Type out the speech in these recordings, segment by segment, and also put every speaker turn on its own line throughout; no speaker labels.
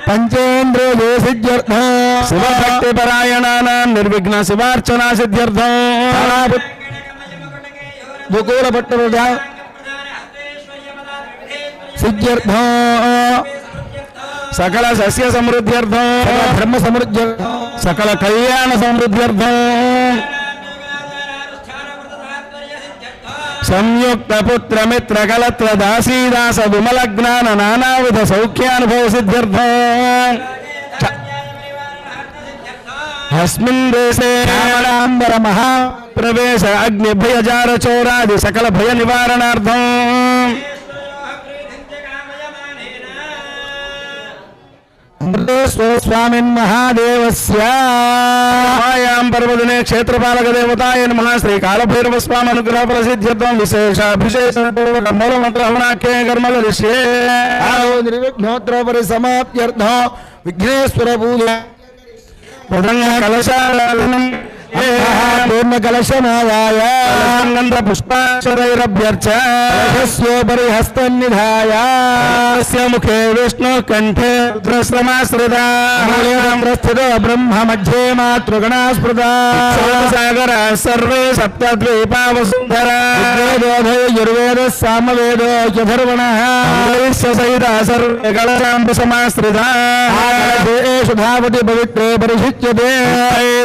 पंचेन्द्र सिद्ध्यर्थ
शिव भक्ति परायण निर्विघ्न शिवार्चना
सिद्ध्यर्थ। गोकूल भट्ट
सिद्ध्यर्थ। सकल सस्य
समृद्ध्यर्थ। धर्म
समृद्ध्यर्थ। सकल कल्याण समृद्ध्यर्थ। పుత్ర మిత్ర కలత్ర దాసీదాస విమల జ్ఞాన నానావిధ సౌఖ్యానుభవ సిద్ధ్యర్థం అస్మిన్ దేశే
శ్యామలాంబర
మహాప్రవేశ అగ్ని భయ జార చోరాది సకల భయ నివారణార్థం
మహాదేవస్య
పర్వదినే క్షేత్రపాలక దేవతాయ నమ శ్రీ కాలభైరవ స్వామి అనుగ్రహ ప్రసిద్ధ్యర్థం విశేష అభిషేక మూల మంత్ర హవనాఖ్యే కర్మల ఋష్యే
ఆరో నిర్విఘ్నోత్తర సమాప్త్యర్థం విఘ్నేశ్వర పూజ
కలశాలను
పూర్ణ కలశనాదాయ
గంధ పుష్పాక్షరైరభ్యర్చ
కలశస్యోపరి హస్తం నిధాయ
ముఖే విష్ణు కంఠే రుద్రశ్రమాశ్రితా
స్థితో బ్రహ్మ మధ్యే మాతృగణాస్పృత
సాగర సర్వే సప్తద్వీపా వసుంధరా
యుర్వేద సామవేదో యధర్వణ
సహిత సర్వే కళశాంబు సమాశ్రితా
సుధావతి పవిత్రే పరిశుచ్యతే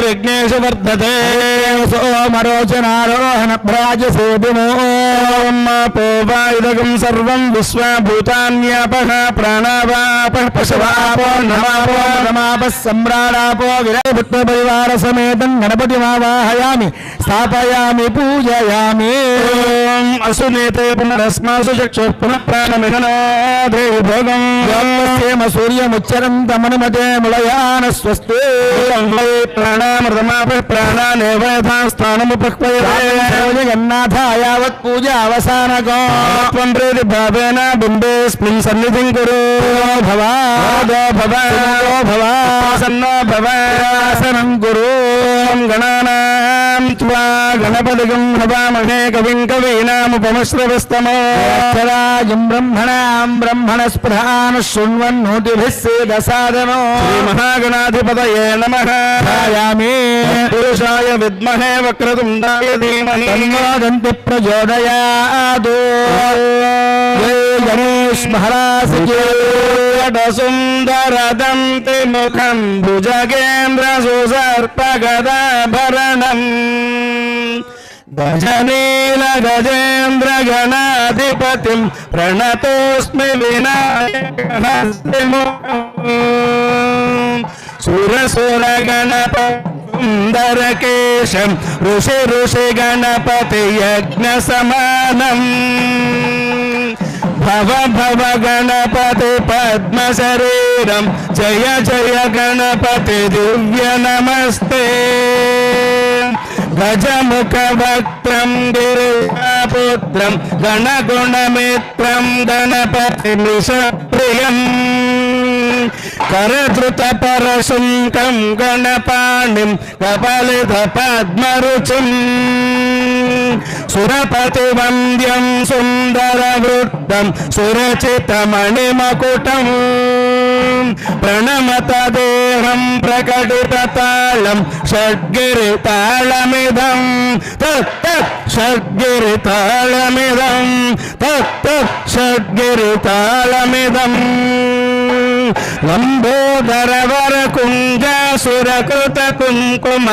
విఘ్నేశ వర్ధతే
సోమరోచనారోహణ భ్రాజసేతుమో
పోవాయుధకం సర్వం విశ్వభూతాన్యాపః ప్రాణావాపః పశవాపో నమాపో
నమాప సమ్రాడాపో విరభుత్వ పరివార సమేతం గణపతి మావాహయామి స్థాపయామి పూజయామి.
అసునేతే పునరస్మాసు చక్షుః పునః ప్రాణమిహనో దేవి భోగం. ేమ
సూర్యముచ్చరంతమనుమతే ముళయాన స్వస్తి.
ప్రాణామృతమాప ప్రాణానేవ యథా స్థానముపక్వయతే
జగన్నాథ యావత్ పూజ అవసానకో
త్వం ప్రీతి భావేన బింబేస్మిన్ సన్నిధిం కురు.
భవా.
భవ.
భవ.
సన్నో గణానాం. త్వా గణపతిగం హవామహే కవిం కవీనాముపమశ్రవస్తమో
అక్షరాజం బ్రహ్మణాం బ్రహ్మణ స్పృహాన్ శృణ్వన్నోటిభిः సేదసాదనో
శ్రీ మహాగణాధిపతయే నమః
ఛాయామి
పురుషాయ విద్మహే వక్రతుండాయ ధీమహి
తన్మోదంతి ప్రచోదయాదు జై గణేష్ మహారాజ్ కీ
సుందరదంతి ముఖం భుజగేంద్ర సుసర్పగదాభరణం గజనీల గజేంద్ర గణాధిపతిం భవ భవ గణపతి పద్మ శరీరం జయ జయ గణపతి దివ్య నమస్తే గజముఖ వక్త్రం గిరిపుత్రం గణగుణమిత్రం గణపతి ప్రియం కరధృత పరశుంకం గణపాణిం కపలిత పద్మరుచిం சுரபதிவந்தியம் சுந்தரவருத்தம் சுரச்சித்தமணிமகுட்டம். பிரணமத தேகம் பிரகடித தாளம் ஷட்கிரி தாளமிதம் தத்த ஷட்கிரி தாளமிதம் தத்த ஷட்கிரி தாளமிதம் லம்போதரவர குஞ்ச சுரகிருத குங்கும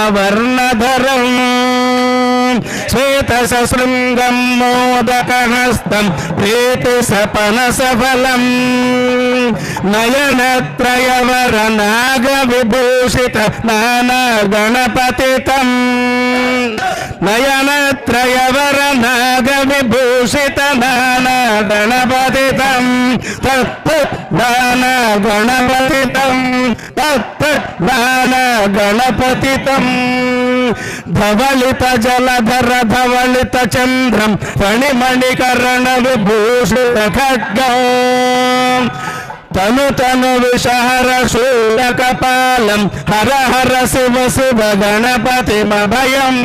కుంజాసురకృత మోదకహస్తం ప్రీతి సపన సఫలం నయనత్రయవర నాగ విభూషిత నానా గణపతితం నయనత్రయవర నాగ విభూషిత నానా గణపతితం తత్ నానా గణపతితం తత్ నానా గణపతితం ధవళిత జలధర ధవళిత చంద్రం ఫణిమణికరణ విభూషిత ఖడ్గం తను తను విషహర శూల కపాలం హర హర శివ శివ గణపతిమభయం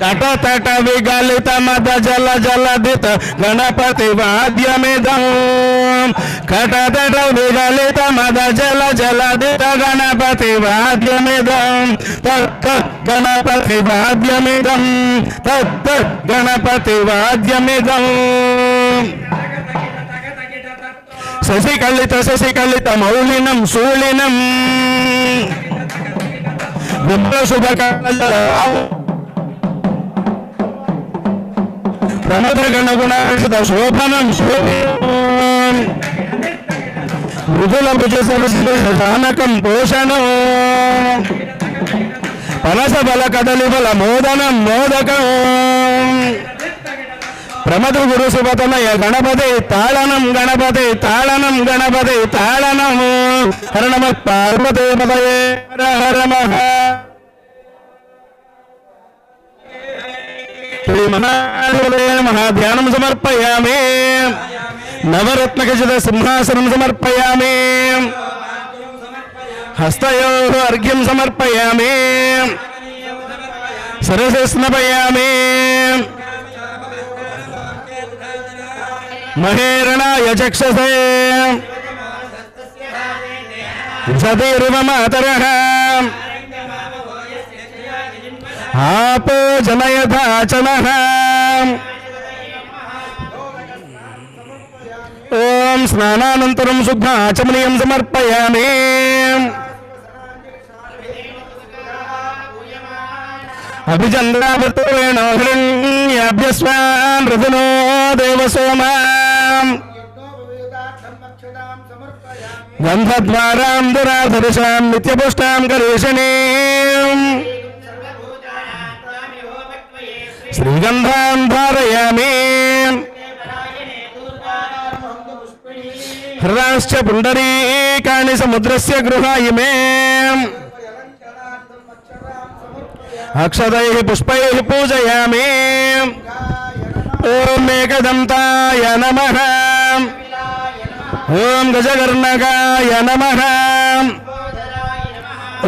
కటతట విగలిత మద జల జలదిత గణపతి వాద్యమిదం కటతట విగలిత మద జల జలదిత గణపతి వాద్యమిదం. తత్త గణపతి వాద్యమిదం. తత్త గణపతి వాద్యమిదం. శశికళిత శశికళిత మౌలినం శూలినం విప్ర శుభకాల ప్రమద గణగుణాషిత శోభనం మృదులంపు మృదుల పోషణం పనస బల కదలి బల మోదనం మోదకం ప్రమద గురు సుభతమయ గణపతి తాళనం గణపతి తాళనం గణపతి తాళనము హరణమ నమ పార్వతే హర హర మహ శ్రీ మహాదేవే మహాధ్యానం సమర్పయామి. నవరత్నఖచిత సింహాసనం సమర్పయామే. హస్తయో అర్ఘ్యం సమర్పయామే. సరసస్నపయామే. మహేరణాయ చక్షసే. సతీర్వ మాతరః आपो जनयथाचनः ॐ स्नानानन्तरं शुद्ध आचमनीयं समर्पयामि। अभिचन्द्रावृतेन हिरण्याभ्यस्वान् रथनो देवसोमाम् गन्धद्वारां दुराधर्षां नित्यपुष्टां करेषणीम् శ్రీగంధాంధారయామి హ్రాశ్చ పుండరీకాణి సముద్రస్య గృహాయిమే అక్షతై పుష్పై పూజయామి ఓం మేకదంతాయ నమ ఓం గజకర్ణకాయ నమ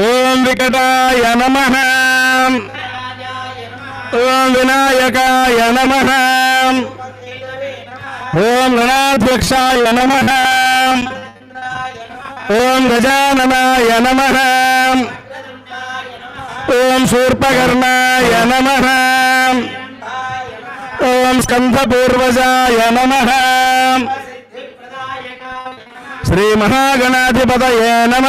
ఓం వికటాయ నమ ஓம் விநாயகாய நம ஓம் கணாபியக்ஷாய நம ஓம் கஜானனாய நம ஓம் சூர்பகர்ணாய நம ஓம் ஸ்கந்தபூர்வஜாய நம ஸ்ரீமகாகணாதிபதயே நம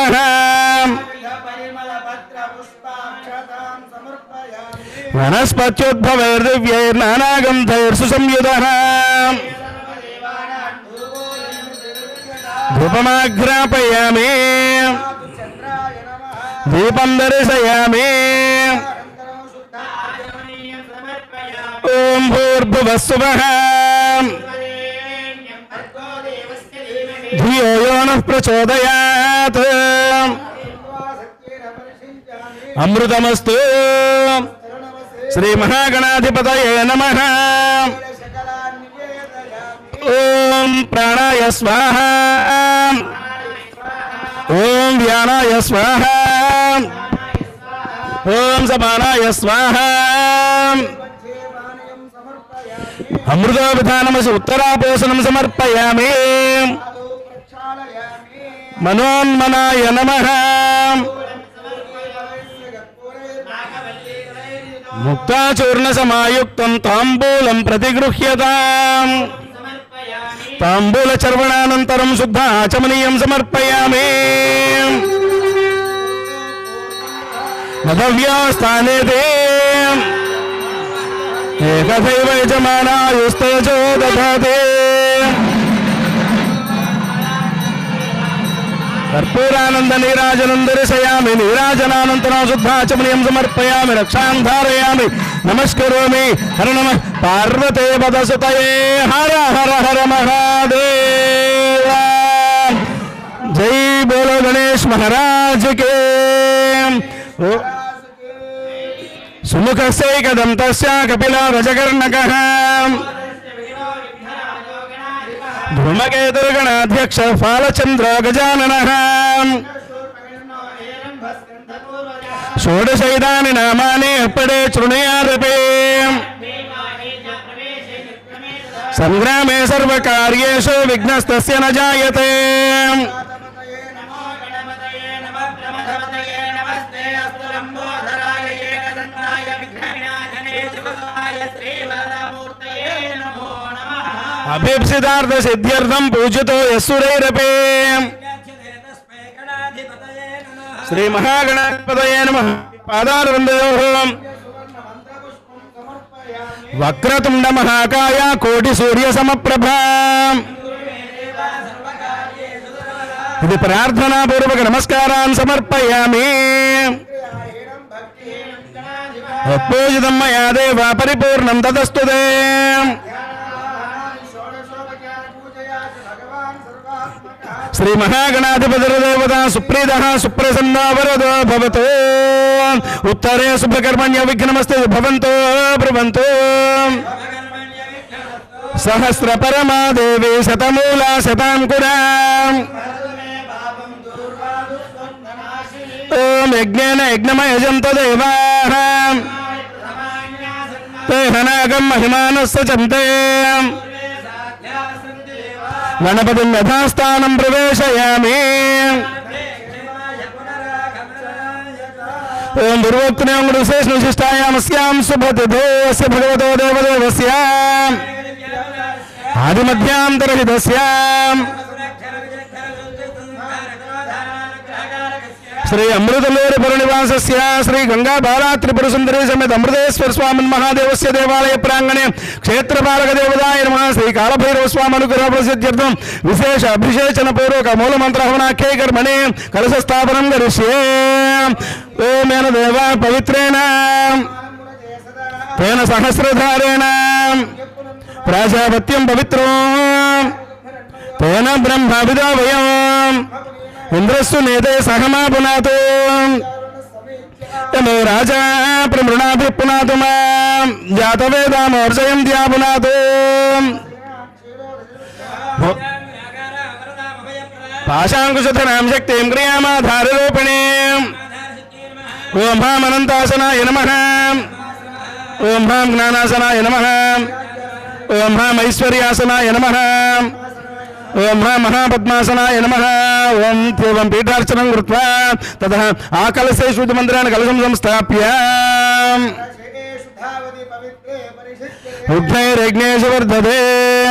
वनस्पत्युद्भवैर्दिव्यैर्नानागन्धैर्सुसंयुधः धूपमाघ्रापयामि दीपं दर्शयामि ॐ भूर्भुवः सुवः धियो यो नः प्रचोदयात् अमृतमस्तु శ్రీ మహాగణాధిపతయ నమ ఓం ప్రాణాయ స్వాహ ఓం వ్యానాయ స్వాహ ఓం సమానాయ స్వాహ అమృతోవిధానమసి ఉత్తరాపోసనం సమర్పయామి మనోన్మనాయ నమ ముక్తాచూర్ణసమాయుక్తం తాంబూలం ప్రతిగృహ్యతాం తాంబూలచర్వణానంతరం శుద్ధ ఆచమనీయం సమర్పయామి నదవ్యాస్థానే ఏకదైవ యజమానాయుస్తేజో దధాతే కర్పూరానంద నీరాజనం దర్శయామి నీరాజనానంతరం శుద్ధాచమనీయం సమర్పయామి రక్షాం ధారయామి నమస్కరోమి హర నమ పార్వతే పదసుతయే హర హర హర మహాదేవ. జై బోలో గణేష్ మహారాజ్ కే. ఓ. సుముఖస్యైకదంతస్య కపిల రజకర్ణకः. ధూమకేతుర్గణాధ్యక్ష ఫాలచంద్ర గజానన. షోడశైదాని నామాని అప్పడే శృణయాదపే సంగ్రామే సర్వకార్యేషు విఘ్నస్తస్య న జాయతే. అభీప్సితార్థ సిద్ధ్యర్థం పూజితో యస్సురైరపే శ్రీ మహాగణపతయే నమ పాదారవిందయో వక్రతుండ మహాకాయ కోటి సూర్య సమప్రభా ఇది ప్రార్థనాపూర్వక నమస్కారాన్ సమర్పయామి పూజితం మయా దేవ పరిపూర్ణం తదస్తుదే శ్రీ మహాగణాధిపతిర్దేవత సుప్రీత సుప్రసన్న వరదో ఉత్తరే శుభకర్మణ్య విఘ్నమస్తే భవంతో బ్రువంతో సహస్ర పరమాదేవి శతమూల శతాంకురా ఓం యజ్ఞేన యజ్ఞమయజంత దేవా తే హనాగం మహిమానస్య చంతే గణపతిం యథాస్థానం ప్రవేశయామి ఓం దుర్వోక్తినేముడు విశేష విశిష్టాయామస్యాం సుభతిథోస్య భగవతో దేవదేవస్యాం ఆదిమధ్యాంతరహితస్యాం శ్రీ అమృతలూరు పురనివాసస్య శ్రీ గంగా బాలా త్రిపుర సుందరి సమేత అమృతేశ్వర స్వామి మహాదేవస్య దేవాలయ ప్రాంగణే క్షేత్రపాలక దేవదాయ నమ శ్రీ కాలభైరవ స్వామి అనుగ్రహ ప్రసిద్ధ్యర్థం. విశేష అభిషేచన పూర్వక మూలమంత్ర హవనాఖ్యే కర్మణి కలశ స్థాపనం కరిష్యే. ఓమేన దేవ పవిత్రేణ. తేన సహస్రధారేణ. ప్రాజాపత్యం పవిత్రం. తేన బ్రహ్మ విదావయం ఇంద్రస్సు నేతే సహమా పునాతు. తమో రాజా ప్రమృణాభి పునాతు మాం జాతవేదామోర్జయం ధ్యా పునాతు. పాశాంకుశధనాం శక్తిం క్రియామాధారరూపిణీం ఓం భాం అనంతాసనాయ నమ. ఓం భాం జ్ఞానాసనాయ నమ. ఓం భాం ఐశ్వర్యాసనాయ నమ. ఓం మహాపద్మాసనాయ నమ. ఓం పూర్వం పీఠార్చనం కృత్వా. తత ఆకలసే శుద్ధమందిరాన్ని కలసం సంస్థాప్య. ఉగ్నైరగ్నేశ వర్ధతే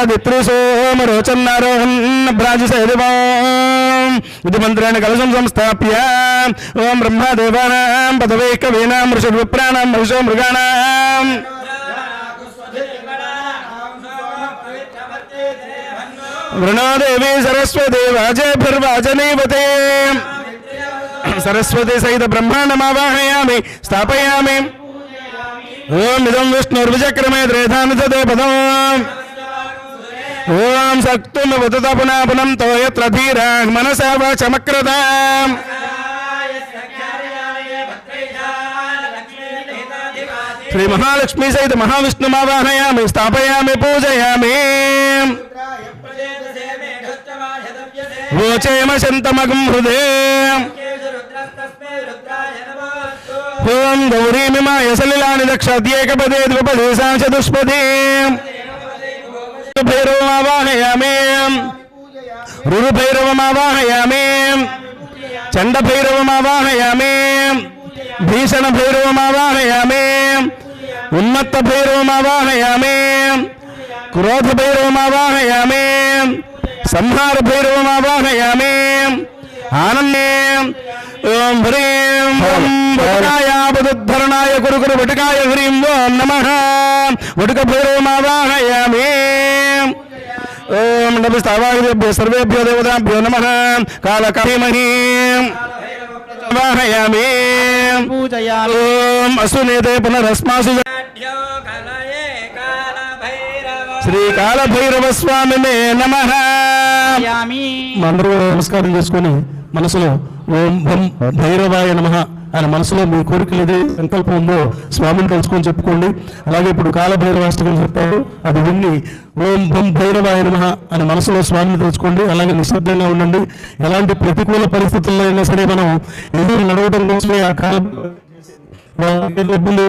అదిత్రిసోమరోచన్నారోహన్ భ్రాజసేదివాం ఇది మంత్రాన్ని కలశం సంస్థాప్య. ఓం బ్రహ్మదేవానాం పదవే కవీనాం ఋషద్విప్రాణాం మహిషో మృగాణాం वृणादेवी सरस्वती वाजे फिर वाजनीवते सरस्वती सहित ब्रह्मांडम आवाहयामि, स्थापयामि। ओम इदम विष्णुर्विचक्रमे त्रेधानुजते पदम् ओम सक्तुम वदत पुनः पुनम तो यत्र धीराः मनसा वाचमक्रताम् श्री महालक्ष्मी सहित महाविष्णु आवाहयामि, स्थापयामि, पूजयामि। సలిలాని దక్షద్యేకపదే ద్విపదే సా చతుష్పదే భైరవమావాహయామి రురుభైరవమావాహయామి చండభైరవమావాహయామి భీషణ భైరవమావాహయామి ఉన్మత్త భైరవమావాహయామి క్రోధ భైరవమావాహయామి సంహార భైరవమావాహయామి ఆనందే. ఓం హ్రీం. ఓం. వటుకాయాపదుద్ధరణాయ కురు కురు వటుకాయ హ్రీం. ఓం నమ. వటుక భైరవమావాహయామి ఓం నమస్తావాహ్యభ్య సర్వేభ్యో దేవతాభ్యో నమ. కాళకీమహీ వాహయామి ఓం అసునేతే పునరస్మాసు. శ్రీ కాళభైరవ స్వామినే నమ. అందరూ నమస్కారం చేసుకొని మనసులో ఓం భం భైరవాయ నమ ఆయన మనసులో మీ కోరికలు ఏది సంకల్పం ఉందో స్వామిని కలుసుకొని చెప్పుకోండి. అలాగే ఇప్పుడు కాలభైరవాష్టకం చెప్పారు అది విన్ని ఓం భం భైరవాయ నమ అని మనసులో స్వామిని తెలుసుకోండి. అలాగే నిశ్శబ్దంగా ఉండండి. ఎలాంటి ప్రతికూల పరిస్థితుల్లో అయినా సరే మనం ఎదురు నడవడం కోసమే ఆ కాలం. ఇబ్బంది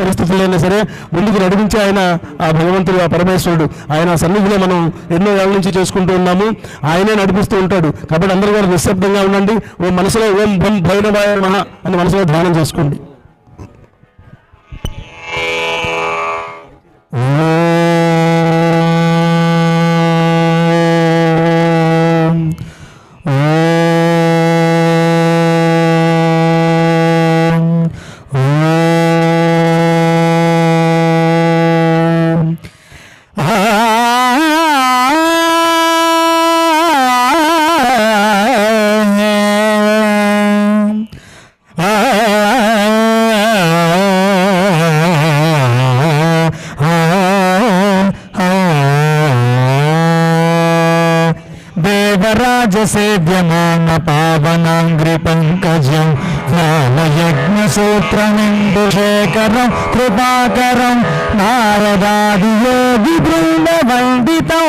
పరిస్థితుల్లో
అయినా సరే ముందుకు నడిపించి ఆయన ఆ భగవంతుడు ఆ పరమేశ్వరుడు. ఆయన సన్నిధిలో మనం ఎన్నో ఏళ్ళ నుంచి చేసుకుంటూ ఉన్నాము. ఆయనే నడిపిస్తూ ఉంటాడు. కాబట్టి అందరూ కూడా నిశ్శబ్దంగా ఉండండి. ఓ మనసులో ఓం భం భైరవాయ మహ అని మనసులో ధ్యానం చేసుకోండి. ఓ దేవరాజసేవ్యమాన పావనాంగ్రి పంకజం జ్ఞానయజ్ఞ సూత్రమిందుశేఖరం కృపాకరం నారదాది యోగి బృంద వందితం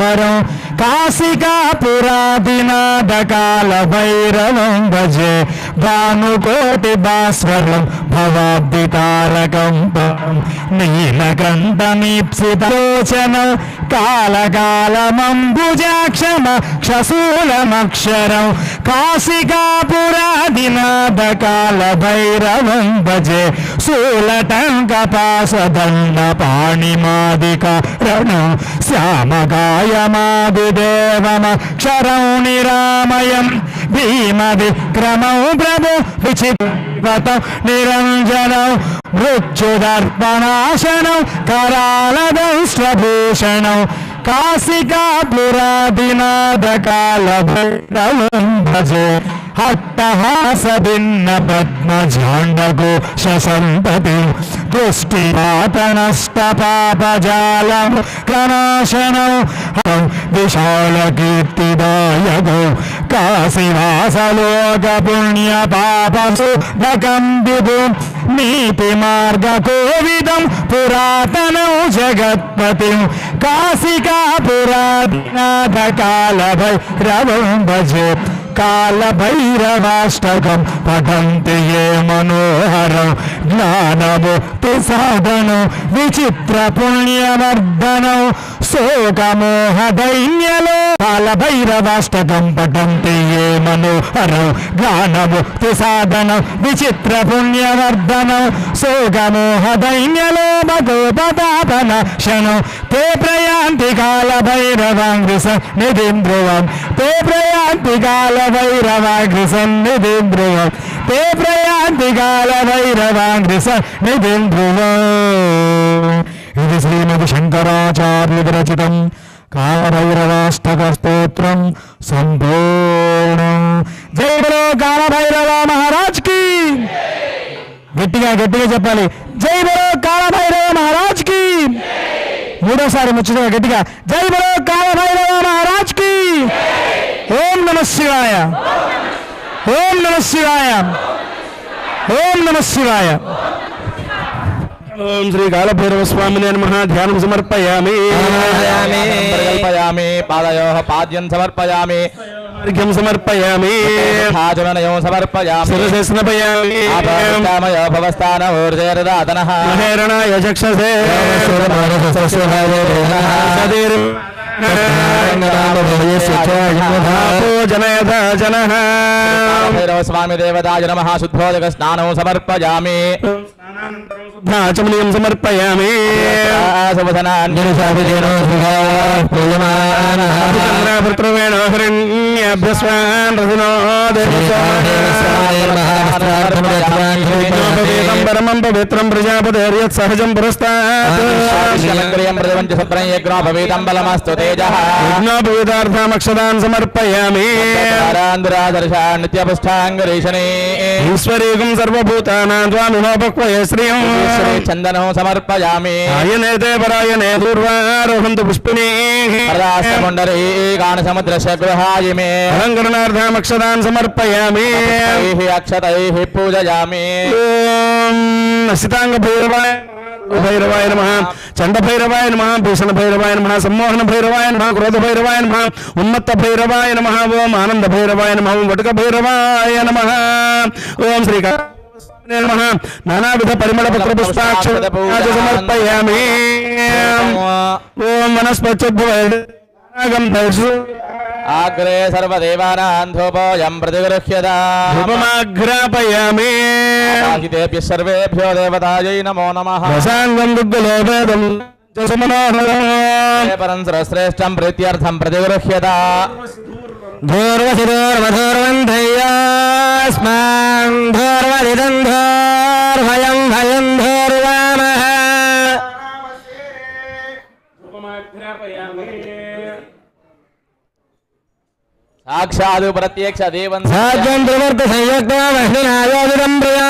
వరం కాశికా పురాదినాదకాల భైరవం భజే భానుకోటి భాస్వరం భవాబ్ది తారకం పరం నీలకంఠమీప్సితోచనం కాలకాలమంబుజాక్షమ క్షశూలమక్షరం కాశికాపురాదినాదకాల భైరవం భజే భీమ విక్రమం ప్రభు విచిత్రతం నిరంజనం మృత్యుదర్పణాశనం కరాల కరాళదంశ్వభూషణం కాశికాపురాదినాదకాల భైరవం భజే हट्टहासभिन्न पद्मजाण्डगो शसन्तति तुष्टिपातनष्टपापजालं प्रनाशनौ हं विशालकीर्तिदायगो काशिवासलोकपुण्यपापसु भकम्बितुं नीतिमार्गकोविदं पुरातनौ जगत्पतिं काशिकापुरादिनाथकालभैरवं भजे మార్గ కోవిదం పురాతనం జగత్పతి కాశికా పురాతనాథ కాల భైరవం కాలభైరవాష్టకం పఠంతి ఏ మనోహరం జ్ఞానముక్తి సాధనం విచిత్ర పుణ్యవర్ధనం శోకమోహైన్యలో దైన్యలో కాలభైరవాష్టకం క్షణం తే ప్రయాంతి కాలభైరవాంగ్రి నిధిం ధ్రువం తే ప్రయాంతి కాలభైరవాంగ్రి సన్నిధిం ధ్రువం తే ప్రయాంతి కాలభైరవాంగ్రి సన్నిధిం ధ్రువం ఇది శ్రీమతి శంకరాచార్య విరచితం కాలభైరవాష్టక స్తోత్రం సంపూర్ణం జై బలో కాలభైరవ మహారాజ్కి గట్టిగా గట్టిగా చెప్పాలి. జై బలో కాలభైరవ మహారాజ్కి. మూడోసారి ముచ్చటగా గట్టిగా. జై బలో కాలభైరవ మహారాజ్కి. ఓం నమ శివాయ. ఓం నమ శివాయ. ఓం నమ శివాయ. ఓం శ్రీ కాలభైరవ స్వామిని నమ ధ్యానం సమర్పయామి
కల్పయామి పాదయోః పాద్యం సమర్పయామి
అర్ఘ్యం సమర్పయామి
భాజనయో సమర్పయామి
శిరసేస్నపయామి
ఆపస్తామయో భవస్థాన ఊర్జేరదాతనః
మహేరణాయ చక్షసే జనయత జన
భైరవ స్వామి దేవతాయ నమః శుద్ధోదక స్నానం సమర్పయామి
చమనీయం సమర్పయామి. పరమం పవిత్రం ప్రజాపతిర్యత్ సహజం పురస్తాత్
ప్రతివంచ సత్రం యజ్ఞోపవీతం బలమస్తు తేజః
యజ్ఞోపవితార్థమక్షదాన్ సమర్పయామి
నిత్యపుష్టాంగరీషణే
ఈశ్వరీకం సర్వభూతానాం త్వామిహోపక్వయ శ్రియం
చందనం సమర్పయామి.
ఆయనేతే పరాయణే దూర్వారోహంతు పుష్పిణీ
ప్రదాస్తముండరీ గాన సముద్రస్య గృహాయ మే
అలంకరణార్థమక్షదాన్ సమర్పయామి.
అక్షతైః పూజయామి.
ఓం అసితాంగ భైరవాయ భైరవాయ నమ. చండ భైరవాయ నమ భూషణ భైరవాయ నమ సమ్మోహన భైరవాయ నమ క్రోధ భైరవాయ నమ ఉన్మత్త భైరవాయ నమ ఓం ఆనంద భైరవాయ నమ ఓం వటుక భైరవాయ నమ. ఓం శ్రీకా
నమః నానావిధ పరిమళ పత్ర పుష్పాక్ష సమర్పయామి ఓం వనస్పత్యుద్భవం దర్శు
అగ్రే సర్వదేవానాం ధూపోయం ప్రతిగృహ్యత
ధూపమాఘ్రాపయామి
ఆహితేభ్య సర్వేభ్యో దేవతాయై నమో నమః
రసాంగం దుగ్గులోపేదం
పరం సర్వశ్రేష్టం ప్రీత్యర్థం ప్రతిగృహ్యత
ధూర్వశిరోర్వధూర్వంధయ్యాస్మాన్ ధూర్వదిదం ధూర్భయం
సాక్షాత్ ప్రత్యక్ష దేవం
ప్రవర్త సంయుక్త మహిళనాయోధితం ప్రియా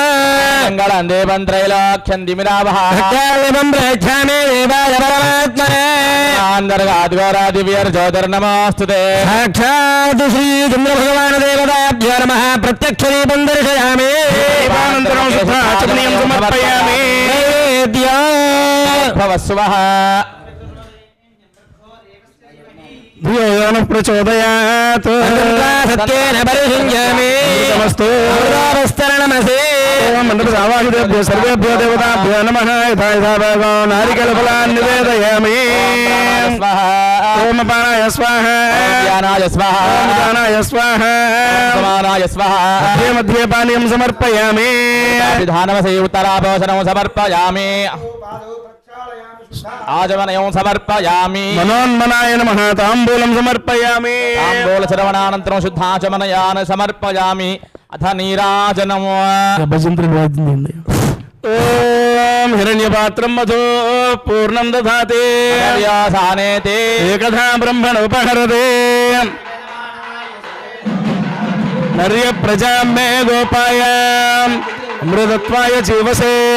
మంగళం దేవం త్రైలోక్యం
భక్తాలిమం ప్రయచ్ఛామి దేవాయ పరమాత్మనే
అంతర్గాద్వారా దివ్యర్ జ్యోతిర్నమోస్తుతే
సాక్షాత్ శ్రీ చంద్ర భగవాన్ దేవతాభ్యో నమ ప్రత్యక్ష దీపం దర్శయామి దీపానంతరం సమర్పయామి
భవస్వః
ధియో యో నః ప్రచోదయాత్. సత్యేన పరిశుంజామి. నమస్తు అమృతావస్తరణమసి ఓం మంత్రసావాహితేభ్యో సర్వేభ్యో దేవతాభ్యో నమః. యథా యథా భాగో నారికేళఫలాన్ నివేదయామి.
స్వః
ఓం అపానాయ స్వాహ.
ధ్యానాయ స్వః
ఓం దానాయ స్వాహ.
సమానాయ స్వః
మధ్యే మధ్యే పానీయం సమర్పయామి.
విధానమసే ఉత్తరాభోషణం సమర్పయామి. ఆజమనయం సమర్పయామి.
మనోన్మనాయ నమః. తాంబూలం సమర్పయామి.
తాంబూల శ్రవణానంతరం శుద్ధాచమనయాన సమర్పయామి. అథ నీరాజనము.
ఓం హిరణ్యపాత్రం మధు పూర్ణం దధాతి
వ్యాసానేతే
ఏకథా బ్రహ్మణ ఉపహరతే. నర్య ప్రజా మే గోపాయ. అమృతత్వాయ జీవసే.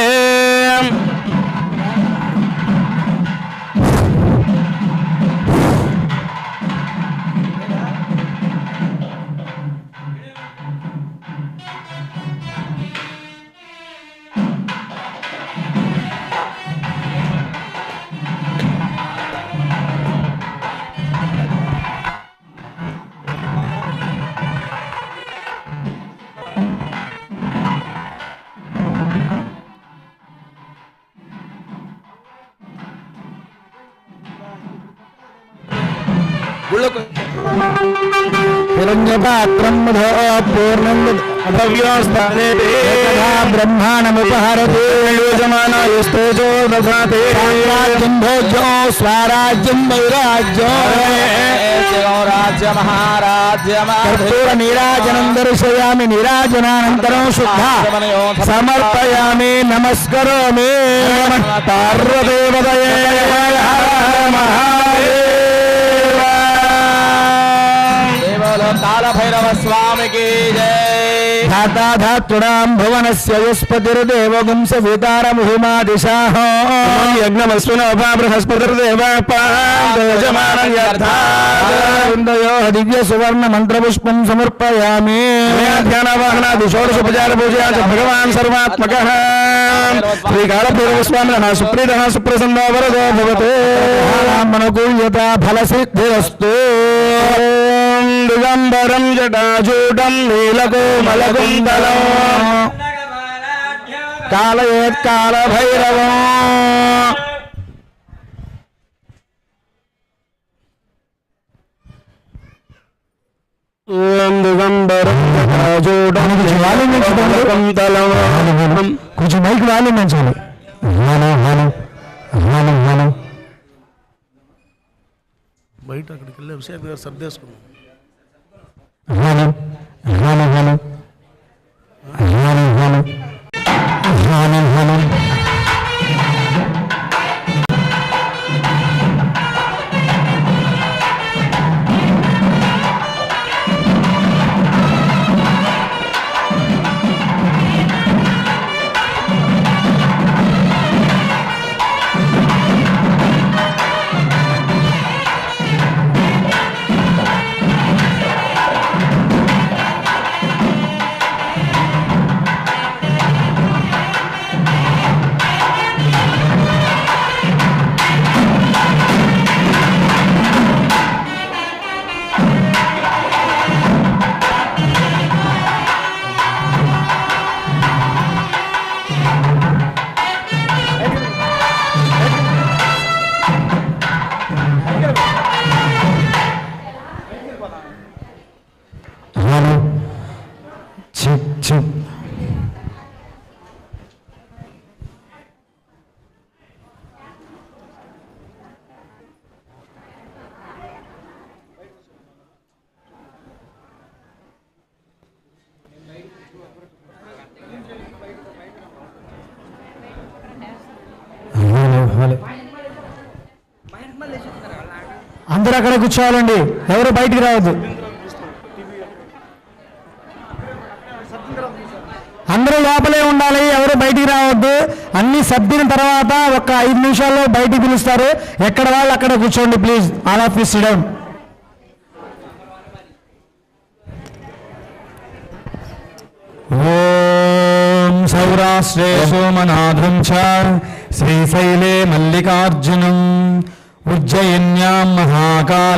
హిరణ్యపాత్రం మధో పూర్ణం భవ్యోస్తానే బ్రహ్మాణముపహరతే యోజమానాయుస్తేజో దధాతే రాజ్యం భోజో స్వరాజ్యం వైరాజ్యం
రాజ్య
కర్పూర నీరాజనం దర్శయామి నీరాజనానంతరం శుద్ధ సమర్పయామి నమస్కరోమి పార్వదేవదయే
కాల భైరవ స్వామికి జై
ధాతాధాత్రుడాం భువనస్య యుష్పతిర్దేవగుం సవితారముహిమాదిశాః యజ్ఞమస్మినోపా బృహస్పతిర్దేవ పాదయజమానయర్థాందయో దివ్య సువర్ణ మంత్రపుష్పం సమర్పయామి ధ్యానవాహనాది షోడశోపచార పూజయా చ భగవాన్ సర్వాత్మకః శ్రీకాళభైరవస్వామినः సుప్రీతः సుప్రసన్నో వరదో భవతు మనకూల్యత ఫలసిద్ధిరస్తు ఓం దిగంబరం జటాజూటం నీలకోమలకుందలం కాలయేత్కాల భైరవం ఓం దిగంబరం జటాజూటం నీలకుందలం కొంచెం మైక్ వాళ్ళు మంచాలి హాను హాను హాను హాను
బయట అక్కడికి వెళ్ళి అభిషేక్ గారు సర్దేసుకున్నాం غنم غنم غنم. అందరూ అక్కడ కూర్చోవాలండి ఎవరు బయటికి రావద్దు. అందరూ లోపలే ఉండాలి ఎవరు బయటికి రావద్దు. అన్ని సర్దిన తర్వాత ఒక ఐదు నిమిషాల్లో బయటికి పిలుస్తారు. ఎక్కడ వాళ్ళు అక్కడ కూర్చోండి please. All of you down ఓం సౌరాష్ట్రే సోమనాథం చ శ్రీశైలే మల్లికార్జునం. ఉజ్జయిన్యాం మహాకాళ